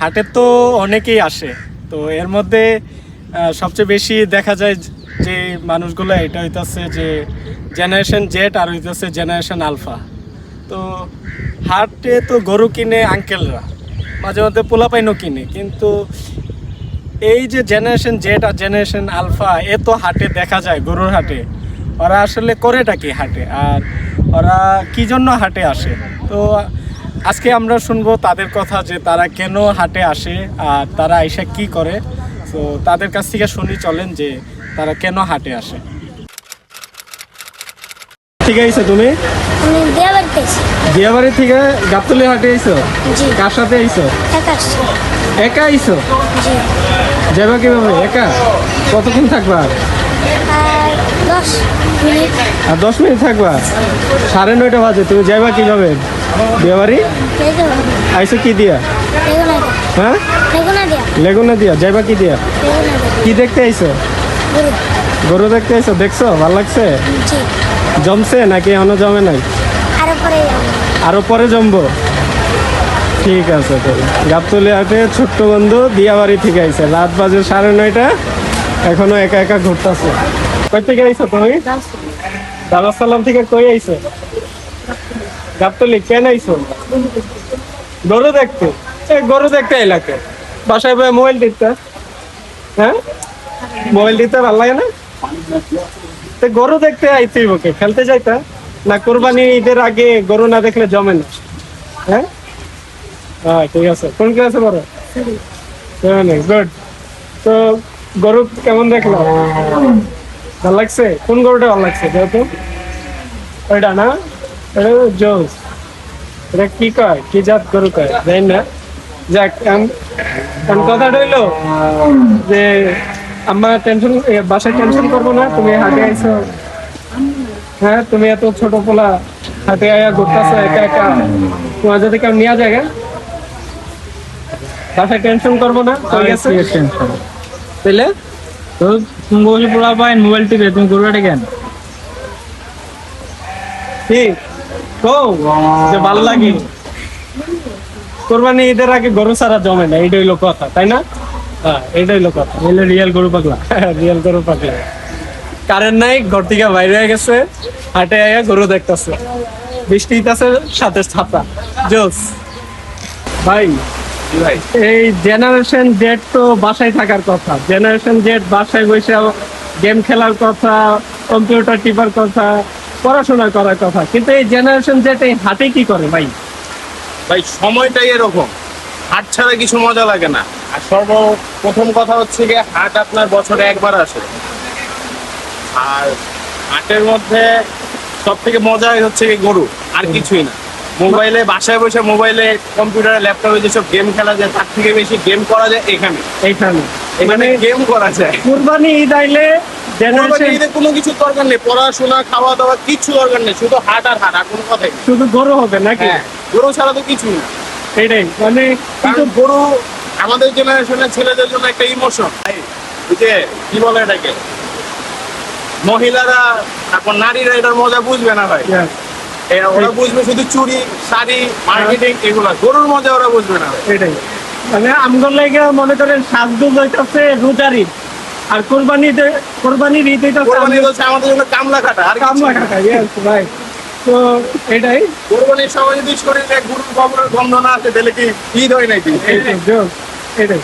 হাটে তো অনেকেই আসে, তো এর মধ্যে সবচেয়ে বেশি দেখা যায় যে মানুষগুলো এটা হইতেছে যে জেনারেশন জেড আর হইতেছে জেনারেশন আলফা। তো হাটে তো গরু কিনে আঙ্কেলরা মাঝে মধ্যে পোলাপাইনও কিনে, কিন্তু এই যে জেনারেশন জেড আর জেনারেশন আলফা, এ তো হাটে দেখা যায়, গরুর হাটে। ওরা আসলে করেটা কি হাটে? আর ওরা কি জন্য হাটে আসে? তো আজকে আমরা শুনব তাদের কথা যে তারা কেন হাটে আসে আর তারা এসে কি করে। তো তাদের কাছ থেকে শুনি চলেন যে তারা কেন হাটে আসে। ঠিক আছে তুমি? বিয়াবাড়ি থেকে গাবতলি হাটে আইছো? কার সাথে আইছো? একা আইছো। যাবা কীভাবে? একা? কতক্ষণ থাকবা? আর দশ মিনিট থাকবা? সাড়ে নয়টা বাজে তুমি যাইবা কীভাবে? বিয়েবাড়ি? আইসো কি দিয়া? হ্যাঁ? লেগুনা দিয়া। যাইবা কি দিয়া? কি দেখতে আইসো? গরু। দেখতে আইসো? দেখছ? ভালো লাগছে? জমছে নাকি এখনও জমে নাই? আর পরে জমবো। ঠিক আছে তাহলে গাবতলি হাটে ছোট্ট বন্ধু বিয়াবাড়ি থেকে আইছে। রাত বাজে সাড়ে নয়টা। এখনও একা একা ঘুরতেছে। কই থেকে আইছো তুমি? দাদা সালাম থেকে কই আইছো? গাবতলি, কেন আইছো? গরু দেখতে? গরু দেখতে এলাকে। বাসায় বয়ে মোবাইল টিপতে হ্যাঁ? মোবাইল টিপতে ভালো লাগে না? তো গরু দেখতে আইতে ওকে খেলতে যাইতা? না কোরবানি ঈদের আগে গরু না দেখলে জমে না? হ্যাঁ? হ্যাঁ ঠিক আছে। কোন ক্লাসে পড়ো? গুড তো গরু কেমন দেখল? ভালো লাগছে? কোন গরুটা ভালো লাগছে? যেহেতু? ওইটা না? এটা জোস। এটা কি কয়? কি জাত গরু কয়? জানি না। যাক কথাটা হইল যে আমার টেনশন বাসায় টেনশন করব না তুমি হাটে আইছো। হ্যাঁ তুমি এত ছোট পোলা হাটে আয়া ঘুরতেছো একা একা। তোমার যদি কেউ নিয়ে যায় হ্যাঁ? বাসায় টেনশন করব না তাহলে তো তুমি বসে পড়া পাই মোবাইল টিপে তুমি গরুটা কেন? কি? যে লাগে। কোরবানি ঈদের আগে গরু জমে না হইল কথা, তাই না? হ্যাঁ হইল কথা। এলে রিয়েল গরু রিয়েল গরু পাকলে কারেন্ট নাই, ঘর থেকে বাইরে হয়ে গেছে, হাটে আয়া গরু দেখতেছে। বৃষ্টি হইতাছে, সাথে ছাতা। জোস। ভাই, এই জেনারেশন জেড তো বাসায় থাকার কথা। জেনারেশন জেড বাসায় বসে গেম খেলার কথা কম্পিউটার টিপার কথা পড়াশোনা করার কথা। কিন্তু এই জেনারেশন এই হাটে কি করে ভাই? ভাই সময়টাই এরকম। হাট ছাড়া কিছু মজা লাগে না। আর সর্ব প্রথম কথা হচ্ছে গিয়ে হাট আপনার বছরে একবার আসে। আর হাটের মধ্যে সব থেকে মজা হচ্ছে গরু আর কিছুই না। মোবাইলে বাসায় বসে মোবাইলে কম্পিউটারে ল্যাপটপে যেসব গেম খেলা যায় তার থেকে বেশি গেম করা যায় এখানে। এইখানে। এখানে গেম করা যায়। কুরবানি ঈদ আইলে কোনো কিছু দরকার নেই। পড়াশোনা খাওয়া দাওয়া কিছু দরকার নেই। শুধু হাট আর হাট আর কোনো কথাই শুধু গরু হবে নাকি? হ্যাঁ গরু ছাড়া তো কিছুই না। এটাই মানে কিন্তু গরু আমাদের জেনারেশনের ছেলেদের জন্য একটা ইমোশন যে কি বলে এটাকে? মহিলারা তারপর নারীরা এটার মজা বুঝবে না ভাই। Yeah, ওরা বুঝবে শুধু চুরি শাড়ি মার্কেটিং এগুলা। গরুর মজা ওরা বুঝবে না। এটাই। মানে আমগর লাগে মনে করেন সাজগুজ হইতাছে রোজার আর কোরবানিতে কোরবানির ঈদ হচ্ছে আমাদের জন্য কামলা কাটা আর কামলা কাটা yes, ভাই তো এটাই। কোরবানির সময় যদি শরীরে গরুর গবরের গন্ধ না আসে তাহলে কি ঈদ হয় নাকি? এটাই।